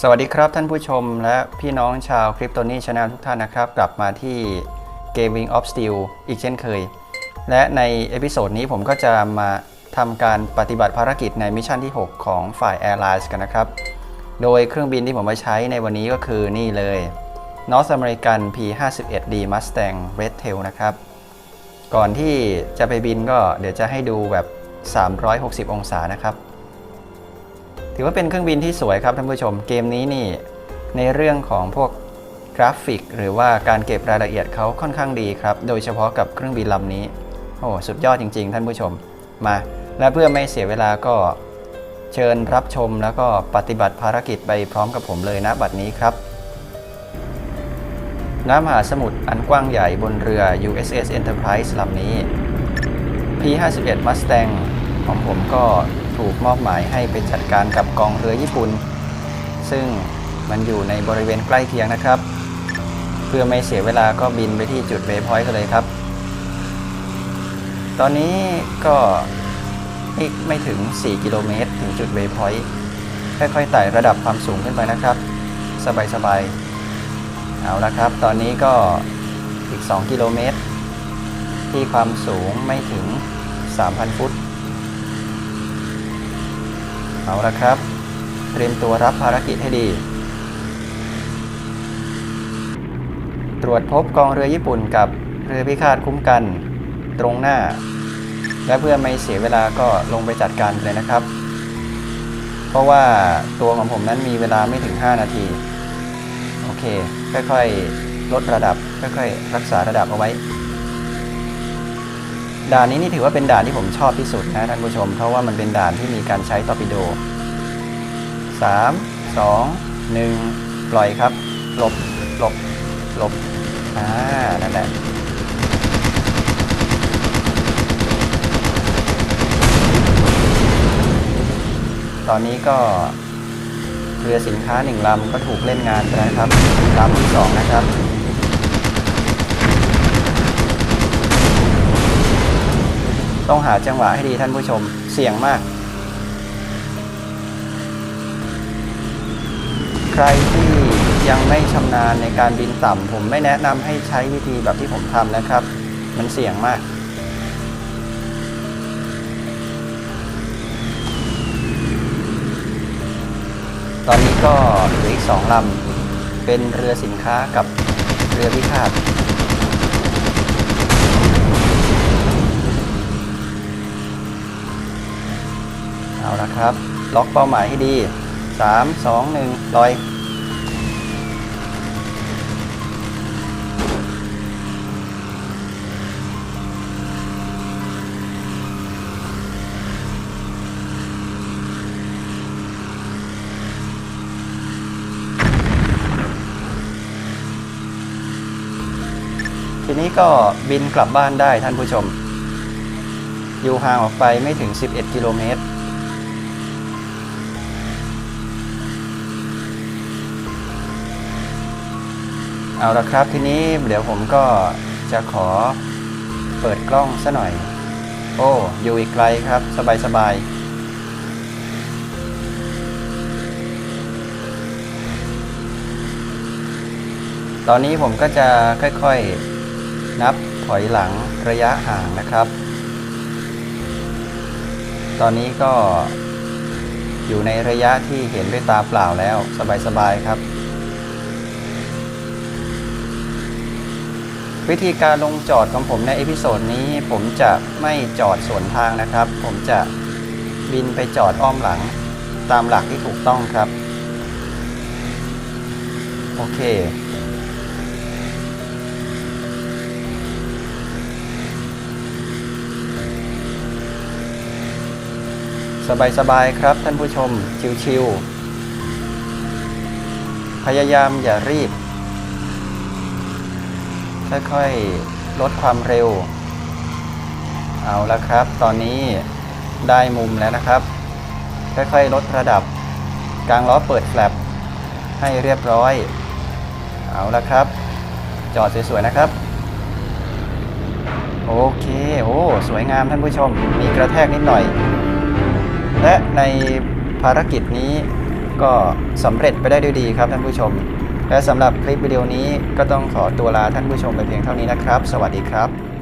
สวัสดีครับท่านผู้ชมและพี่น้องชาวคริปโตนี่ชาแนลทุกท่านนะครับ กลับมาที่ Gaming of Steel อีกเช่นเคย และในเอพิโซดนี้ผมก็จะมาทำการปฏิบัติภารกิจในมิชชั่นที่ 6 ของฝ่าย Airlines กันนะครับ โดยเครื่องบินที่ผมมาใช้ในวันนี้ก็คือนี่เลย North American P51D Mustang Red Tail นะครับ ก่อนที่จะไปบินก็เดี๋ยวจะให้ดูแบบ 360 องศานะครับ ถือว่าเป็นเครื่องบินที่สวยครับท่านผู้ชม เกมนี้นี่ในเรื่องของพวกกราฟิก หรือว่าการเก็บรายละเอียดเขาค่อนข้างดีครับ โดยเฉพาะกับเครื่องบินลำนี้ โอ้สุดยอดจริง ๆ ท่านผู้ชมมา และเพื่อไม่เสียเวลาก็เชิญรับชมแล้วก็ปฏิบัติภารกิจไปพร้อมกับผมเลยนะบัดนี้ครับน้ำมหาสมุทรอันกว้างใหญ่บนเรือ USS Enterprise ลำนี้ P51 Mustang ของผมก็ ถูกมอบหมายให้ไปจัดการกับกองเรือญี่ปุ่น ซึ่งมันอยู่ในบริเวณใกล้เคียงนะครับ เพื่อไม่เสียเวลาก็บินไปที่จุดเวพอยต์กันเลยครับ ตอนนี้ก็อีกไม่ถึง 4 กิโลเมตร ถึงจุดเวพอยต์ค่อยๆไต่ระดับความสูงขึ้นไปนะครับ สบายๆเอาละครับ ตอนนี้ก็อีก 2 กิโลเมตร ที่ความสูงไม่ถึง 3,000 ฟุต เอาละครับ เตรียมตัวรับภารกิจให้ดี ตรวจพบกองเรือญี่ปุ่นกับเรือพิฆาตคุ้มกัน ตรงหน้า และเพื่อไม่เสียเวลาก็ลงไปจัดการเลยนะครับ เพราะว่าตัวของผมนั้นมีเวลาไม่ถึง 5 นาที โอเค ค่อยๆ ลดระดับ ค่อยๆ รักษาระดับเอาไว้ ด่านนี้นี่ถือว่าเป็นด่านที่ผมชอบที่สุดนะท่านผู้ชม เพราะว่ามันเป็นด่านที่มีการใช้ตอร์ปิโด 3 2 1 ปล่อยครับ หลบ หลบ หลบ อ่า นั่นแหละ ตอนนี้ก็เรือสินค้าหนึ่งลำก็ถูกเล่นงานไปนะครับลำที่สองนะครับ ต้องหาจังหวะให้ดีท่านผู้ชมเสี่ยงมาก ใครที่ยังไม่ชำนาญในการบินต่ำผมไม่แนะนำให้ใช้วิธีแบบที่ผมทำนะครับ มันเสี่ยงมาก ตอนนี้ก็เหลืออีกสองลำเป็นเรือสินค้ากับเรือพิฆาต เอาละ ครับ ล็อกเป้าหมายให้ดี 3 2 1ลอย ทีนี้ก็บินกลับบ้านได้ท่านผู้ชม อยู่ห่างออกไปไม่ถึง 11 กิโลเมตร เอาละครับทีนี้เดี๋ยวผมก็จะขอเปิดกล้องซะหน่อย โอ้อยู่อีกไกลครับ สบายสบายตอนนี้ผมก็จะค่อยๆนับถอยหลังระยะห่างนะครับ ตอนนี้ก็อยู่ในระยะที่เห็นด้วยตาเปล่าแล้วสบายๆครับ วิธีการลงจอดของผมในเอพิโซดนี้ผมจะไม่จอดสวนทางนะครับ ผมจะบินไปจอดอ้อมหลังตามหลักที่ถูกต้องครับ โอเค สบายๆครับท่านผู้ชมชิวๆพยายามอย่ารีบ ค่อยๆ ลดความเร็ว เอาละครับ ตอนนี้ได้มุมแล้วนะครับ ค่อยๆ ลดระดับ กลางล้อเปิดแฟลปให้เรียบร้อย เอาละครับ จอดสวยๆ นะครับ โอเค โอ้ สวยงามท่านผู้ชม มีกระแทกนิดหน่อย และในภารกิจนี้ก็สำเร็จไปได้ด้วยดีครับท่านผู้ชม และสำหรับคลิปวิดีโอนี้ก็ต้องขอตัวลาท่านผู้ชมไปเพียงเท่านี้นะครับ สวัสดีครับ